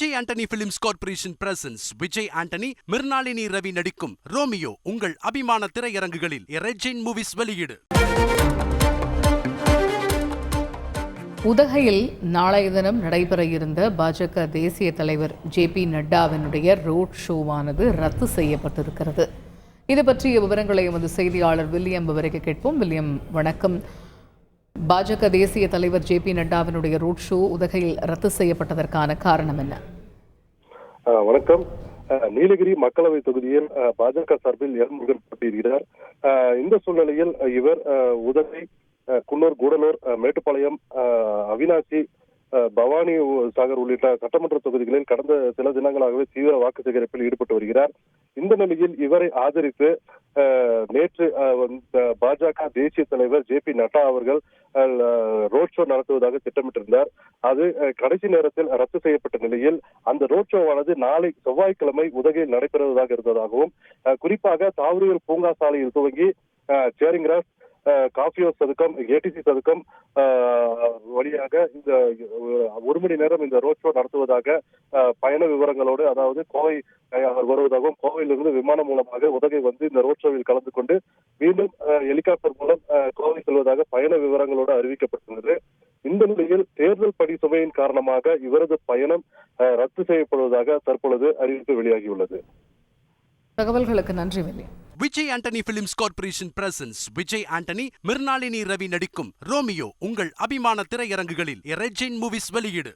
Vijay Antony films corporation presents Vijay Antony Mirnalini Ravi நடிக்கும் Romeo உங்கள் அபிமான திரையரங்குகளில் ரெஜின் மூவிஸ் வெளியீடு. உதகையில் நாளைய தினம் நடைபெற இருந்த பாஜக தேசிய தலைவர் ஜே பி நட்டாவினுடைய ரோட் ஷோவானது ரத்து செய்யப்பட்டிருக்கிறது. இது பற்றிய விவரங்களை எமது செய்தியாளர் வில்லியம் விவரிக்க கேட்போம். வில்லியம் வணக்கம். பாஜக தேசிய தலைவர் ஜே பி நட்டாவினுடைய ரோட் ஷோ உதகையில் ரத்து செய்யப்பட்டதற்கான காரணம் என்ன? வணக்கம். நீலகிரி மக்களவை தொகுதியில் பாஜக சார்பில் எல் முருகன் போட்டியிடுகிறார் இந்த சூழ்நிலையில் இவர் ஆஹ் உதகை குன்னூர் கூடலூர் மேட்டுப்பாளையம் ஆஹ் அவினாசி பவானி சாகர் உள்ளிட்ட சட்டமன்ற தொகுதிகளில் கடந்த சில தினங்களாகவே தீவிர வாக்கு சேகரிப்பில் ஈடுபட்டு வருகிறார். இந்த நிலையில் இவரை ஆதரித்து நேற்று பாஜக தேசிய தலைவர் ஜே பி நட்டா அவர்கள் ரோட் ஷோ நடத்துவதாக திட்டமிட்டிருந்தார். அது கடைசி நேரத்தில் ரத்து செய்யப்பட்ட நிலையில் அந்த ரோட் ஷோவானது நாளை செவ்வாய்க்கிழமை உதகையில் நடைபெறுவதாக இருந்ததாகவும் குறிப்பாக தாவரியல் பூங்கா சாலையில் துவங்கி அஹ், சேரிங் கிராஸ் காஃபி ஹவுஸ் சதுக்கம் ஏடிசி சதுக்கம் வழியாக இந்த ஒரு மணி நேரம் இந்த ரோட் ஷோ நடத்துவதாக பயண விவரங்களோடு அதாவது கோவை அவர் வருவதாகவும் கோவையிலிருந்து விமானம் மூலமாக உதகை வந்து இந்த ரோட் ஷோவில் கலந்து கொண்டு மீண்டும் ஹெலிகாப்டர் மூலம் கோவை செல்வதாக பயண விவரங்களோடு அறிவிக்கப்பட்டுள்ளது. இந்த நிலையில் தேர்தல் பணி சுமையின் காரணமாக இவரது பயணம் ரத்து செய்யப்படுவதாக தற்பொழுது அறிவிப்பு வெளியாகியுள்ளது. தகவல்களுக்கு நன்றி William. Vijay Antony films corporation presents Vijay Antony Mirnalini Ravi நடிக்கும் ரோமியோ உங்கள் அபிமான திரையரங்குகளில் ரெஜின் மூவிஸ் வெளியீடு.